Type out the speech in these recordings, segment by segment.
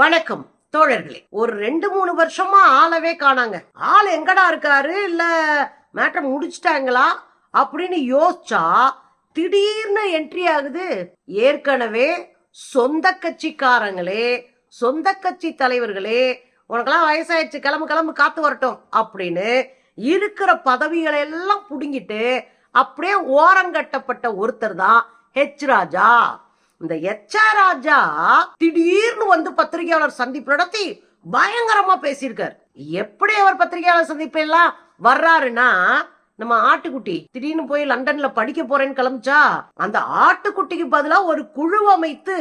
வணக்கம் தோழர்களே. ஒரு ரெண்டு மூணு வருஷமா ஆளவே காணாங்க. ஆள் எங்கடா இருக்காரு? இல்ல மேட்டர் முடிச்சிட்டாங்களா? அப்படின்னு யோசிச்சா திடீர்னு என்ட்ரி ஆகுது. ஏற்கனவே சொந்த கட்சிக்காரங்களே சொந்த கட்சி தலைவர்களே உனக்கெல்லாம் வயசாயிடுச்சு கிளம்பு கிளம்பு காத்து வரட்டும் அப்படின்னு இருக்கிற பதவிகளை எல்லாம் புடுங்கிட்டு அப்படியே ஓரங்கட்டப்பட்ட ஒருத்தர் தான் ஹெச் ராஜா. இந்த எச்ஆர் ராஜா திடீர்னு வந்து பத்திரிகையாளர் சந்திப்பு நடத்தி பயங்கரமா பேசியிருக்கார். எப்படி அவர் பத்திரிகையாளர் சந்திப்பு எல்லாம் வர்றாருன்னா நம்ம ஆட்டுக்குட்டி திடீர்னு போய் லண்டன்ல படிக்க போறேன்னு கிளம்பிச்சா அந்த ஆட்டுக்குட்டிக்கு பதிலா ஒரு குழு அமைத்து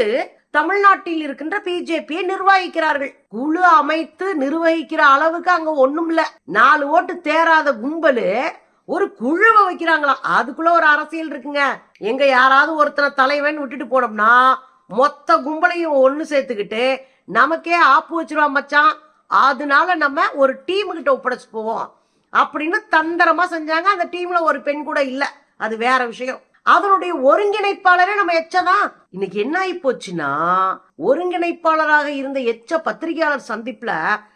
தமிழ்நாட்டில் இருக்கின்ற பிஜேபியை நிர்வகிக்கிறார்கள். குழு அமைத்து நிர்வகிக்கிற அளவுக்கு அங்க ஒண்ணும் இல்ல நாலு ஓட்டு தேராத கும்பலு ஒரு குழுவை வைக்கிறாங்களா? அதுக்குள்ள ஒரு அரசியல் இருக்குங்க. எங்க யாராவது ஒருத்தனை தலைவன் விட்டுட்டு போனோம்னா மொத்த கும்பலையும் ஒண்ணு சேர்த்துக்கிட்டு நமக்கே ஆப்பு வச்சிருவா மச்சான். அதனால நம்ம ஒரு டீம் கிட்ட ஒப்படைச்சு போவோம். அப்படின்னு தந்திரமா செஞ்சாங்க. அந்த டீம்ல ஒரு பெண் கூட இல்ல. அது வேற விஷயம். அதனுடைய ஒருங்கிணைப்பாளரே நம்ம எச்சதான் இன்னைக்கு என்ன ஆகி போச்சுன்னா ஒருங்கிணைப்பாளராக இருந்த எச்ச பத்திரிகையாளர் சந்திப்புல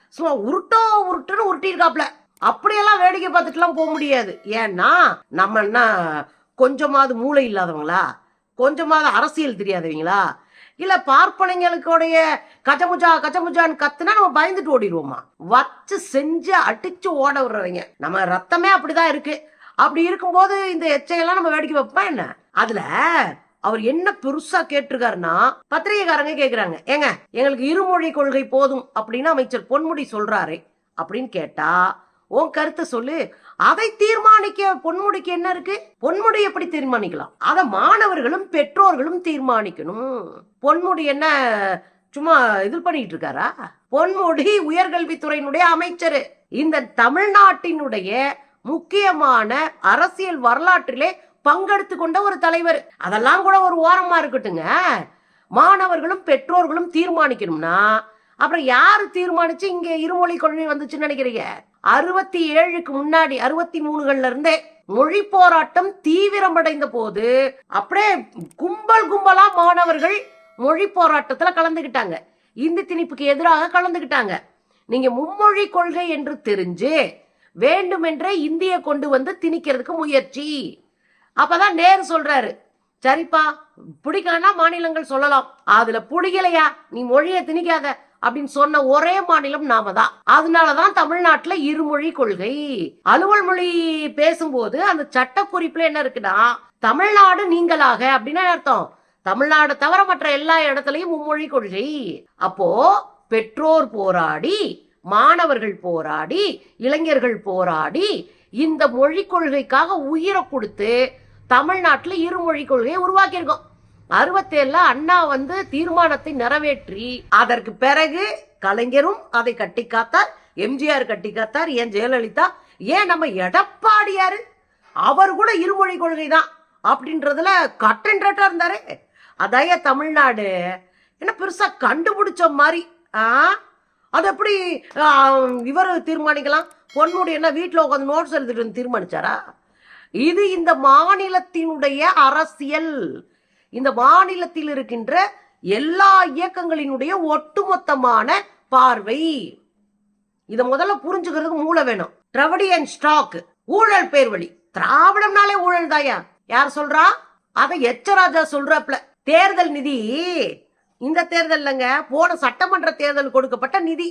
சும்மா உருட்டோ உருட்டுன்னு உருட்டியிருக்காப்ல அப்படியெல்லாம் வேடிக்கை பார்த்துட்டுலாம் போக முடியாது. ஏன்னா நம்ம என்ன கொஞ்சமாவது மூளை இல்லாதவங்களா? கொஞ்சமாவது அரசியல் தெரியாதவங்களா? இல்லை பார்ப்பனைங்களுடைய கச்சமுஜா கச்சமுஜான்னு கத்துனா நம்ம பயந்துட்டு ஓடிடுவோமா? வச்சு செஞ்சு அடிச்சு ஓட விடுறவங்க. நம்ம ரத்தமே அப்படிதான் இருக்கு. அப்படி இருக்கும்போது இந்த எச்சையெல்லாம் நம்ம வேடிக்கை வைப்போம் என்ன? அதுல அவர் என்ன பெருசா கேட்டிருக்காருன்னா பத்திரிகைக்காரங்க கேக்குறாங்க. ஏங்க எங்களுக்கு இருமொழி கொள்கை போதும் அப்படின்னு அமைச்சர் பொன்முடி சொல்றாரு அப்படின்னு கேட்டா உன் கருத்தை சொல்லு. அதை தீர்மானிக்க பொன்முடிக்கு என்ன இருக்கு? பொன்முடி எப்படி தீர்மானிக்கலாம்? அதை மாணவர்களும் பெற்றோர்களும் தீர்மானிக்கணும். பொன்முடி என்ன சும்மா இது பண்ணிட்டு இருக்காரா? பொன்முடி உயர்கல்வித்துறையினுடைய அமைச்சர். இந்த தமிழ்நாட்டினுடைய முக்கியமான அரசியல் வரலாற்றிலே பங்கெடுத்து கொண்ட ஒரு தலைவர். அதெல்லாம் கூட ஒரு ஓரமா இருக்கட்டுங்க. மாணவர்களும் பெற்றோர்களும் தீர்மானிக்கணும்னா அப்புறம் யாரு தீர்மானிச்சு இங்க இருமொழி கொள்கை வந்துச்சுன்னு நினைக்கிறீங்க? அறுபத்தி ஏழுக்கு முன்னாடி அறுபத்தி மூணுகள்ல இருந்தே மொழி போராட்டம் தீவிரமடைந்த போது அப்படியே கும்பல் கும்பலா மாணவர்கள் மொழி போராட்டத்துல கலந்துக்கிட்டாங்க இந்தி திணிப்புக்கு எதிராக கலந்துக்கிட்டாங்க நீங்க மும்மொழி கொள்கை என்று தெரிஞ்சு வேண்டுமென்றே இந்திய கொண்டு வந்து திணிக்கிறதுக்கு முயற்சி. அப்பதான் நேரு சொல்றாரு சரிப்பா பிடிக்கலன்னா மாநிலங்கள் சொல்லலாம். அதுல பிடிக்கலையா? நீ மொழியை திணிக்காத. அப்படின்னு சொன்ன ஒரே மாநிலம் நாம தான் அதனாலதான் தமிழ்நாட்டுல இருமொழி கொள்கை. அலுவல் மொழி பேசும்போது அந்த சட்டக்குறிப்புல என்ன இருக்குன்னா தமிழ்நாடு நீங்களாக அப்படின்னு அர்த்தம்? தமிழ்நாடு தவிர மற்ற எல்லா இடத்துலயும் மும்மொழி கொள்கை. அப்போ பெற்றோர் போராடி மாணவர்கள் போராடி இளைஞர்கள் போராடி இந்த மொழி கொள்கைக்காக உயிரை கொடுத்து தமிழ்நாட்டுல இருமொழி கொள்கையை உருவாக்கியிருக்கோம். அறுபத்தேழுல அண்ணா வந்து தீர்மானத்தை நிறைவேற்றி அதற்கு பிறகு கலைஞரும் அதை கட்டி காத்தார் எம்ஜிஆர் கட்டி காத்தார் ஏன் ஜெயலலிதா? ஏன் நம்ம எடப்பாடியாரு? அவர் கூட இருமொழி கொள்கை தான் அப்படின்றதுல கட்டன்றட்டா இருந்தாரு. அதைய தமிழ்நாடு என்ன பெருசா கண்டுபிடிச்ச மாதிரி ஆ? அது எப்படி இவர் தீர்மானிக்கலாம்? பொன்முடி என்ன வீட்டில் உட்காந்து நோட்ஸ் எழுதிட்டு வந்து தீர்மானிச்சாரா? இது இந்த மாநிலத்தினுடைய அரசியல். இந்த மாநிலத்தில் இருக்கின்ற எல்லா இயக்கங்களினுடைய ஒட்டுமொத்தமான பார்வை. இத முதல்ல புரிஞ்சுக்கிறதுக்கு மூளை வேணும். திராவிடியன் ஸ்டாக் ஊழல் பேர் வழி. திராவிடம்னாலே ஊழல் தாயா யார் சொல்றா? அதை எச்சராஜா சொல்றாப்ல தேர்தல் நிதி. இந்த தேர்தல்லங்க போன சட்டமன்ற தேர்தல் கொடுக்கப்பட்ட நிதி.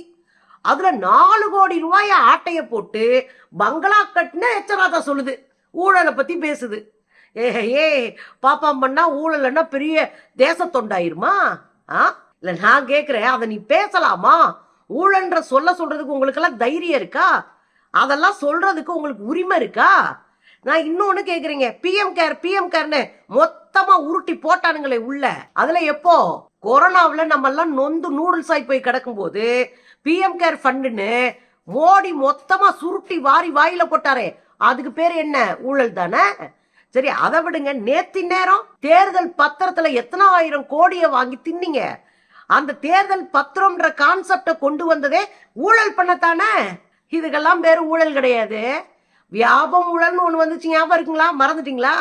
அதுல நாலு கோடி ரூபாய ஆட்டைய போட்டு பங்களா கட்டுன எச்சராஜா சொல்லுது. ஊழலை பத்தி பேசுது. ஏ ஏ பாப்பாம் பண்ணா ஊழல்னா பெரிய தேச தொண்டாயிருமா ஆ? இல்லை நான் கேட்குறேன் அதை நீ பேசலாமா? ஊழன்ற சொல்ல சொல்றதுக்கு உங்களுக்கெல்லாம் தைரியம் இருக்கா? அதெல்லாம் சொல்றதுக்கு உங்களுக்கு உரிமை இருக்கா? நான் இன்னொன்னு கேக்குறீங்க பிஎம் கேர் பிஎம் கேர்னு மொத்தமா உருட்டி போட்டானுங்களே உள்ள. அதுல எப்போ? கொரோனாவில் நம்ம எல்லாம் நொந்து நூடுல்ஸ் ஆகி போய் கிடக்கும் போது பிஎம் கேர் ஃபண்டுன்னு மோடி மொத்தமா சுருட்டி வாரி வாயில போட்டாரே. அதுக்கு பேர் என்ன? ஊழல் தானே? சரி அதை விடுங்க. நேத்தி நேரம் தேர்தல் பத்திரத்துல எத்தனை ஆயிரம் கோடியை வாங்கி தின்னீங்க? அந்த தேர்தல் பத்திரம்ன்ற கான்செப்டை கொண்டு வந்ததே ஊழல் பண்ணத்தானே? இதுக்கெல்லாம் பேர் ஊழல் கிடையாது. வியாபம் ஊழல்னு ஒன்று வந்துச்சு. ஞாபகம் இருக்குங்களா? மறந்துட்டீங்களா?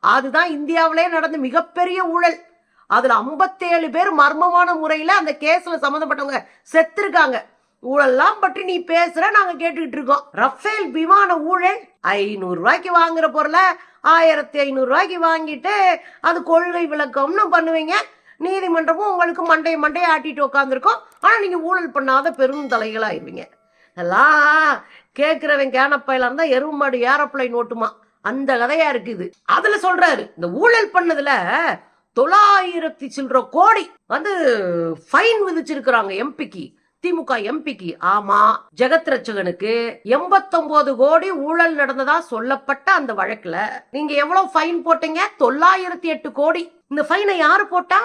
அதுதான் இந்தியாவிலே நடந்த மிகப்பெரிய ஊழல். அதில் ஐம்பத்தேழு பேர் மர்மமான முறையில் அந்த கேஸில் சம்மந்தப்பட்டவங்க செத்துருக்காங்க. ஊழல்லாம் பற்றி நீ பேசுற நாங்கள் கேட்டுக்கிட்டு இருக்கோம். ரஃபேல் விமான ஊழல் ஐநூறு ரூபாய்க்கு வாங்குற பொருளை ஆயிரத்தி ஐநூறுரூவாய்க்கு வாங்கிட்டு அது கொள்கை விளக்கம்னு பண்ணுவீங்க. நீதிமன்றமும் உங்களுக்கு மண்டைய மண்டையை ஆட்டிட்டு உட்காந்துருக்கோம் ஆனால் நீங்கள் ஊழல் பண்ணாத பெரும் தலைகளாயிருவீங்க. எல்லாம் கேட்குறவன் கேனப்பையில இருந்தா எருமாடு ஏரோப்ளைன் நோட்டுமா அந்த கதையா இருக்குது அதுல சொல்றாரு இந்த ஊழல் பண்ணதுல தொள்ளாயிரத்தி சில்லற கோடி வந்து ஃபைன் விதிச்சிருக்கிறாங்க எம்பிக்கு. திமுக எம்பிக்கு. ஆமா ஜெகத் ரட்சகனுக்கு எண்பத்தொன்பது கோடி ஊழல் நடந்ததா சொல்லப்பட்ட அந்த வழக்குல நீங்க எவ்வளவு ஃபைன் போட்டீங்க? தொள்ளாயிரத்தி எட்டு கோடி. இந்த ஃபைனை யாரு போட்டா?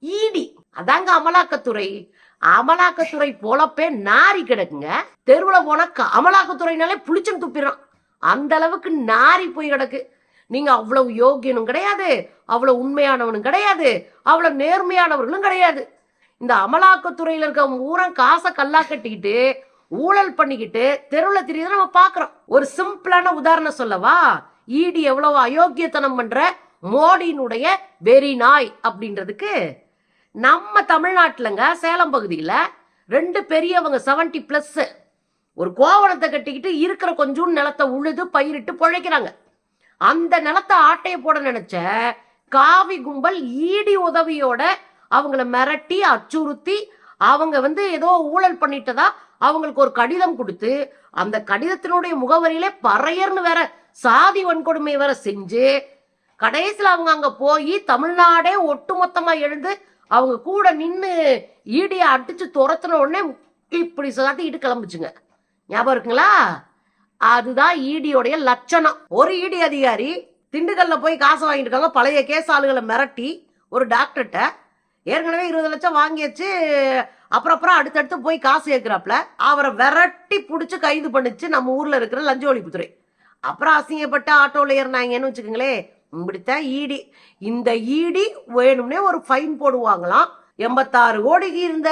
ஈடி அதாங்க அமலாக்கத்துறை. அமலாக்கத்துறை போலப்பே நாரி கிடக்குங்க. தெருவுல போனா க- அமலாக்கத்துறைனாலே புளிச்சம் துப்பிடுறான். அந்த அளவுக்கு நாரி போய் கிடக்கு. நீங்க அவ்வளவு யோகியனும் கிடையாது. அவ்வளவு உண்மையானவனும் கிடையாது. அவ்வளவு நேர்மையானவர்களும் கிடையாது. இந்த அமலாக்கத்துறையில இருக்க ஊரம் காசை கல்லா கட்டிக்கிட்டு ஊழல் பண்ணிக்கிட்டு தெருவில் தெரியுது நம்ம பார்க்குறோம் ஒரு சிம்பிளான உதாரணம் சொல்லவா? ஈடி எவ்வளவு அயோக்கியத்தனம் பண்ற மோடியினுடைய வெறி நாய் அப்படின்றதுக்கு நம்ம தமிழ்நாட்டிலங்க சேலம் பகுதியில் ரெண்டு பெரியவங்க செவன்டி பிளஸ் ஒரு கோவணத்தை கட்டிக்கிட்டு இருக்கிற கொஞ்சம் நிலத்தை உழுது பயிரிட்டு பிழைக்கிறாங்க. அந்த நிலத்தை ஆட்டைய போட நினைச்ச காவி கும்பல் ஈடி உதவியோட அவங்கள மிரட்டி அச்சுறுத்தி அவங்க வந்து ஏதோ ஊழல் பண்ணிட்டதா அவங்களுக்கு ஒரு கடிதம் கொடுத்து அந்த கடிதத்தினுடைய முகவரியிலே பறையர்னு வேற சாதி வன்கொடுமை வேற செஞ்சு கடைசியில் அவங்க அங்க போய் தமிழ்நாடே ஒட்டுமொத்தமா எழுந்து அவங்க கூட நின்று ஈடியை அடிச்சு துரத்துன உடனே இப்படி சாட்டிக்கிட்டு கிளம்புச்சுங்க. ஞாபகம் இருக்குங்களா? அதுதான் ஈடியோடைய லட்சணம். ஒரு ஈடி அதிகாரி திண்டுக்கல்ல போய் காசு வாங்கிட்டு இருக்காங்க பழைய கேஸ் ஆளுகளை மிரட்டி ஒரு டாக்டர்கிட்ட ஏற்கனவே இருபது லட்சம் வாங்கியாச்சு. அப்புறம் அப்புறம் அடுத்தடுத்து போய் காசு கேட்கிறாப்புல அவரை விரட்டி பிடிச்சி கைது பண்ணிச்சு நம்ம ஊரில் இருக்கிற லஞ்ச ஒழிப்புத்துறை. அப்புறம் அசிங்கப்பட்ட ஆட்டோவில் ஏறினாங்கன்னு வச்சுக்கோங்களேன். இப்படித்தான் ஈடி. இந்த ஈடி வேணும்னே ஒரு ஃபைன் போடுவாங்களாம். எண்பத்தாறு கோடிக்கு இருந்த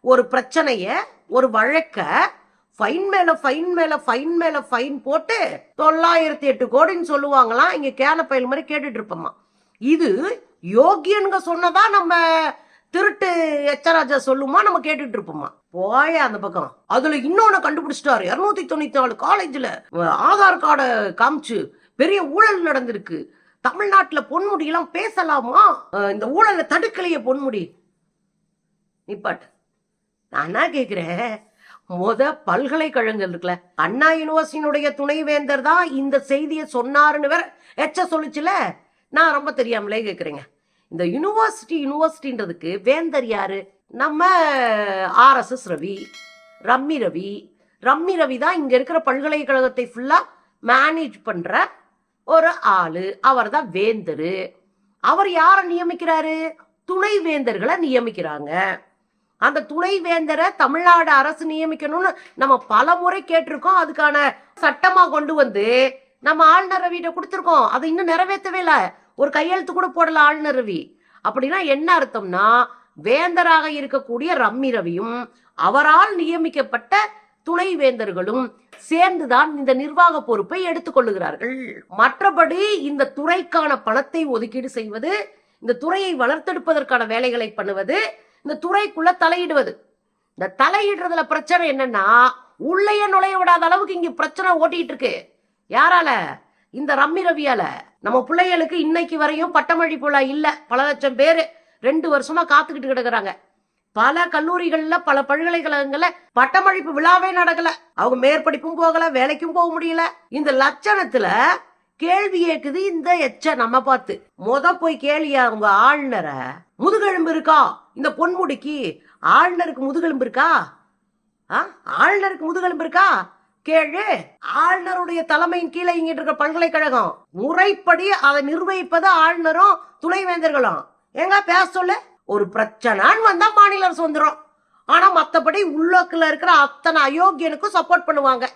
ஒரு பிரச்சனைய ஒரு வழக்க ஃபைன் மேல ஃபைன் மேல ஃபைன் மேல ஃபைன் போட்டு தொள்ளாயிரத்தி எட்டு கோடின்னு சொல்லுவாங்களாம். இங்க பயில் மாதிரி கேட்டுட்டு இருப்போமா. இது யோகியனுங்க சொன்னதா நம்ம திருட்டு எச்சராஜா சொல்லுமா நம்ம கேட்டுட்டு இருப்போமா போய அந்த பக்கம். அதுல இன்னொன்னு கண்டுபிடிச்சிட்டாரு. இருநூத்தி தொண்ணூத்தி நாலு காலேஜ்ல ஆதார் கார்டை காமிச்சு பெரிய ஊழல் நடந்திருக்கு. தமிழ்நாட்டில் பொன்முடியெல்லாம் பேசலாமா? இந்த ஊழலை தடுக்கலையே பொன்முடி. நிப்பாட்டு. நான் என்ன கேட்குறேன் முத பல்கலைக்கழகங்கள் இருக்குல்ல அண்ணா யூனிவர்சிட்டியினுடைய துணைவேந்தர் தான் இந்த செய்தியை சொன்னாருன்னு வேற எச்ச சொல்லுச்சுல? நான் ரொம்ப தெரியாமலே கேட்குறேங்க இந்த யூனிவர்சிட்டி யூனிவர்சிட்டின்றதுக்கு வேந்தர் யாரு? நம்ம RSS Ravi rummy Ravi. Rummy Ravi தான் இங்கே இருக்கிற பல்கலைக்கழகத்தை ஃபுல்லாக மேனேஜ் பண்ணுற ஒரு ஆள். அவர் தான் வேந்தர். அவர் யாரை நியமிக்கிறாரு? துணை வேந்தர்களை நியமிக்கிறாங்க. அந்த துணை வேந்தரை தமிழ்நாடு அரசு நியமிக்கணும்னு நம்ம பல முறை கேட்டிருக்கோம். அதுக்கான சட்டமாக கொண்டு வந்து நம்ம ஆளுநர் ரவியிட்ட கொடுத்துருக்கோம். அதை இன்னும் நிறைவேற்றவே இல்லை. ஒரு கையெழுத்து கூட போடல ஆளுநர் ரவி. அப்படின்னா என்ன அர்த்தம்னா வேந்தராக இருக்கக்கூடிய ரம்மி ரவியும் அவரால் நியமிக்கப்பட்ட துணை வேந்தர்களும் சேர்ந்துதான் இந்த நிர்வாக பொறுப்பை எடுத்துக்கொள்ளுகிறார்கள் மற்றபடி இந்த துறைக்கான பணத்தை ஒதுக்கீடு செய்வது இந்த துறையை வளர்த்தெடுப்பதற்கான வேலைகளை பண்ணுவது இந்த துறைக்குள்ள தலையிடுவது. இந்த தலையிடுறதுல பிரச்சனை என்னன்னா உள்ளேயே நுழைய விடாத அளவுக்கு இங்க பிரச்சனை ஓட்டிட்டு இருக்கு. யாரால? இந்த ரம்மி ரவியால. நம்ம பிள்ளைகளுக்கு இன்னைக்கு வரையும் பட்டமழி போல இல்லை. பல லட்சம் பேர் ரெண்டு வருஷமா காத்துக்கிட்டு கிடக்குறாங்க. பல கல்லூரிகள்ல பல பல்கலைக்கழகங்கள்ல பட்டமளிப்பு விழாவே நடக்கல. அவங்க மேற்படிப்பும் போகல வேலைக்கும் போக முடியல. இந்த லட்சணத்துல கேள்வி கேக்குது இந்த எச்ச நம்ம பார்த்து. மொத போய் கேளியா உங்க ஆளுநரை முதுகெலும்பு இருக்கா? இந்த பொன்முடிக்கு ஆளுநருக்கு முதுகெலும்பு இருக்கா? ஆ? ஆளுநருக்கு முதுகெலும்பு இருக்கா? கேளு ஆளுநருடைய தலைமையின் கீழே இங்கிட்டு இருக்கிற பல்கலைக்கழகம். முறைப்படி அதை நிர்வகிப்பது ஆளுநரும் துணைவேந்தர்களும். எங்க பேச சொல்லு? ஒரு பிரச்சனைன்னு வந்தா மாநில அரசு வந்துடும் ஆனா மத்தபடி உள்ளோக்கில் இருக்கிற அத்தனை அயோக்கியனுக்கும் சப்போர்ட் பண்ணுவாங்க.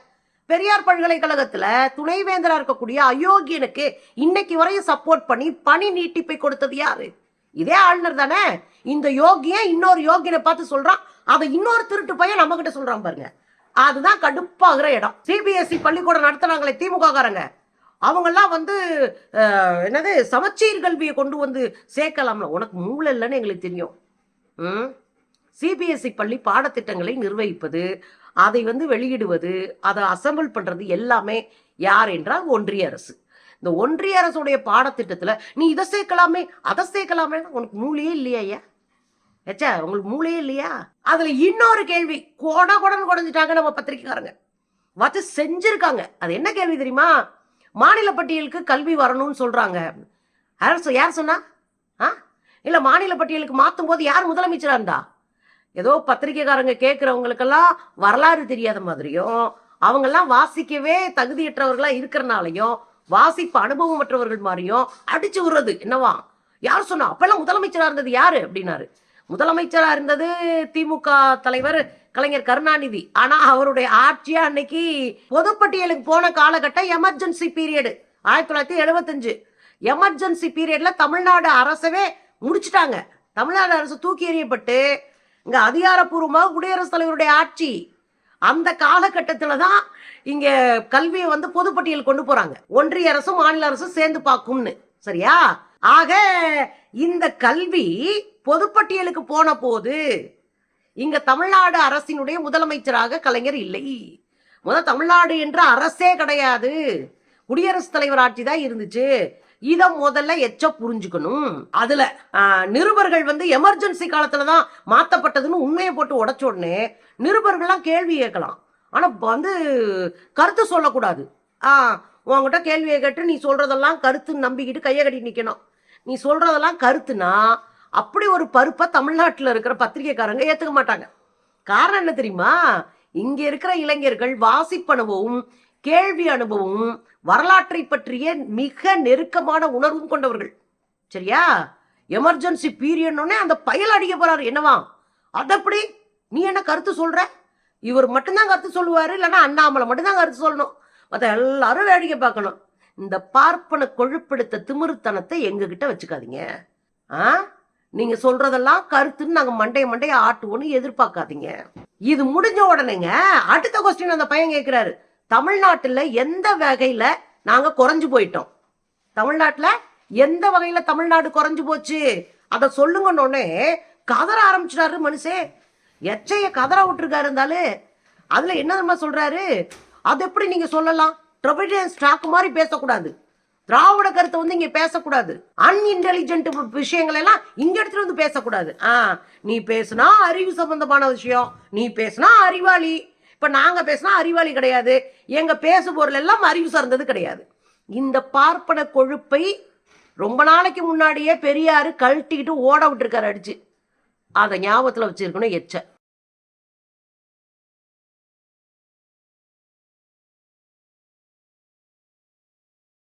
பெரியார் பல்கலைக்கழகத்துல துணைவேந்தரா இருக்கக்கூடிய அயோக்கியனுக்கு இன்னைக்கு வரையும் சப்போர்ட் பண்ணி பணி நீட்டிப்பை கொடுத்தது யாரு? இதே ஆளுநர் தானே. இந்த யோகியன் இன்னொரு யோகியனை பார்த்து சொல்றான். அதை இன்னொரு திருட்டு பையன் நம்ம கிட்ட சொல்றான் பாருங்க. அதுதான் கடுப்பாகிற இடம். சிபிஎஸ்இ பள்ளிக்கூடம் நடத்துனாங்களே திமுக காரங்க அவங்கெல்லாம் வந்து என்னது சமச்சீர் கல்வியை கொண்டு வந்து சேர்க்கலாம்ல. உனக்கு மூளை இல்லைன்னு எங்களுக்கு தெரியும். ம்? சிபிஎஸ்சி பள்ளி பாடத்திட்டங்களை நிர்வகிப்பது அதை வந்து வெளியிடுவது அதை அசம்பிள் பண்ணுறது எல்லாமே யார் என்றால் ஒன்றிய அரசு. இந்த ஒன்றிய அரசுடைய பாடத்திட்டத்தில் நீ இதை சேர்க்கலாமே அதை சேர்க்கலாமே உனக்கு மூளையே இல்லையா ஐயா? ஏச்சா உங்களுக்கு மூளையே இல்லையா? அதுல இன்னொரு கேள்வி. கொட கொடன்னு குடஞ்சிட்டாங்க நம்ம பத்திரிக்கைக்காரங்க. வச்சு செஞ்சிருக்காங்க. அது என்ன கேள்வி தெரியுமா? மாநில பட்டியலுக்கு கல்வி வரணும்னு சொல்றாங்க. யார் சொ- யார் சொன்னா? ஆ? இல்ல மாநில பட்டியலுக்கு மாத்தும் போது யார் முதலமைச்சரா இருந்தா? ஏதோ பத்திரிக்கைக்காரங்க கேட்குறவங்களுக்கெல்லாம் வரலாறு தெரியாத மாதிரியும் அவங்கெல்லாம் வாசிக்கவே தகுதியற்றவர்களா இருக்கிறனாலையும் வாசிப்பு அனுபவமற்றவர்கள் மாதிரியும் அடிச்சு விடுறது என்னவா? யார் சொன்னா? அப்பெல்லாம் முதலமைச்சரா இருந்தது யாரு? அப்படின்னாரு. முதலமைச்சராக இருந்தது திமுக தலைவர் கலைஞர் கருணாநிதி. ஆனா அவருடைய ஆட்சியா அன்னைக்கு பொதுப்பட்டியலுக்கு போன காலகட்டம் எமர்ஜென்சி பீரியடு ஆயிரத்தி தொள்ளாயிரத்தி எழுபத்தஞ்சு எமர்ஜென்சி பீரியட்ல தமிழ்நாடு அரசவே முடிச்சிட்டாங்க. தமிழ்நாடு அரசு தூக்கி எறியப்பட்டு இங்க அதிகாரப்பூர்வமாக குடியரசுத் தலைவருடைய ஆட்சி. அந்த காலகட்டத்தில் தான் இங்க கல்வியை வந்து பொதுப்பட்டியல் கொண்டு போறாங்க. ஒன்றிய அரசும் மாநில அரசும் சேர்ந்து பார்க்கும்னு. சரியா? ஆக இந்த கல்வி பொதுப்பட்டியலுக்கு போன போது இங்க தமிழ்நாடு அரசினுடைய முதலமைச்சராக கலைஞர் இல்லை. முத தமிழ்நாடு என்ற அரசே கிடையாது. குடியரசுத் தலைவர் ஆட்சி தான் இருந்துச்சு. இதை முதல்ல எச்ச புரிஞ்சுக்கணும். அதுல நிருபர்கள் வந்து எமர்ஜென்சி காலத்துல தான் மாத்தப்பட்டதுன்னு உண்மையை போட்டு உடச்ச உடனே நிருபர்கள்லாம் கேள்வி கேட்கலாம். ஆனா வந்து கருத்து சொல்லக்கூடாது. ஆ உங்ககிட்ட கேள்வியை கேட்டு நீ சொல்றதெல்லாம் கருத்துன்னு நம்பிக்கிட்டு கையை கட்டி நிக்கணும். நீ சொல்றதெல்லாம் கருத்துனா அப்படி ஒரு பருப்பை தமிழ்நாட்டில் இருக்கிற பத்திரிகைக்காரங்க ஏற்றுக்க மாட்டாங்க. காரணம் என்ன தெரியுமா? இங்கே இருக்கிற இளைஞர்கள் வாசிப்பனுபவம் கேள்வி அனுபவம் வரலாற்றை பற்றிய மிக நெருக்கமான உணர்வும் கொண்டவர்கள். சரியா? எமர்ஜென்சி பீரியட்னே அந்த பயல் அடிக்க போறாரு. என்னவா? அதப்படி நீ என்ன கருத்து சொல்ற? இவர் மட்டும்தான் கருத்து சொல்லுவாரு இல்லைன்னா அண்ணாமலை மட்டும்தான் கருத்து சொல்லணும். மற்ற எல்லாரும் வேடிக்கை பார்க்கணும். இந்த பார்ப்பன கொழுப்பெடுத்த திமிருத்தனத்தை எங்ககிட்ட வச்சுக்காதீங்க. ஆ? நீங்க சொல்றதெல்லாம் கருத்துன்னு நாங்க மண்டைய மண்டைய ஆட்டுவோன்னு எதிர்பார்க்காதீங்க. இது முடிஞ்ச உடனேங்க அடுத்த கொஸ்டின் அந்த பையன் கேட்குறாரு தமிழ்நாட்டுல எந்த வகையில நாங்க குறைஞ்சு போயிட்டோம்? தமிழ்நாட்டுல எந்த வகையில தமிழ்நாடு குறைஞ்சு போச்சு? அதை சொல்லுங்கன்னொடனே கதற ஆரம்பிச்சிட்டாரு மனுஷே. எச்சைய கதற விட்டுருக்காரு இருந்தாலும் அதுல என்ன தெரியுமா சொல்றாரு? அது எப்படி நீங்க சொல்லலாம்? ட்ரபிடியன் ஸ்டாக் மாதிரி பேசக்கூடாது. திராவிட கருத்தை வந்து இங்க பேசக்கூடாது. அன்இன்டெலிஜென்ட் விஷயங்கள் எல்லாம் இங்க எடுத்துட்டு வந்து பேசக்கூடாது. ஆ நீ பேசுனா அறிவு சம்பந்தமான விஷயம் நீ பேசுனா அறிவாளி. இப்ப நாங்க பேசுனா அறிவாளி கிடையாது. எங்க பேசு பொருள் எல்லாம் அறிவு சார்ந்தது கிடையாது. இந்த பார்ப்பன கொழுப்பை ரொம்ப நாளைக்கு முன்னாடியே பெரியாரு கழட்டிக்கிட்டு ஓட விட்டுருக்காரு அடிச்சு. அதை ஞாபகத்தில் வச்சிருக்கணும் எச்ச.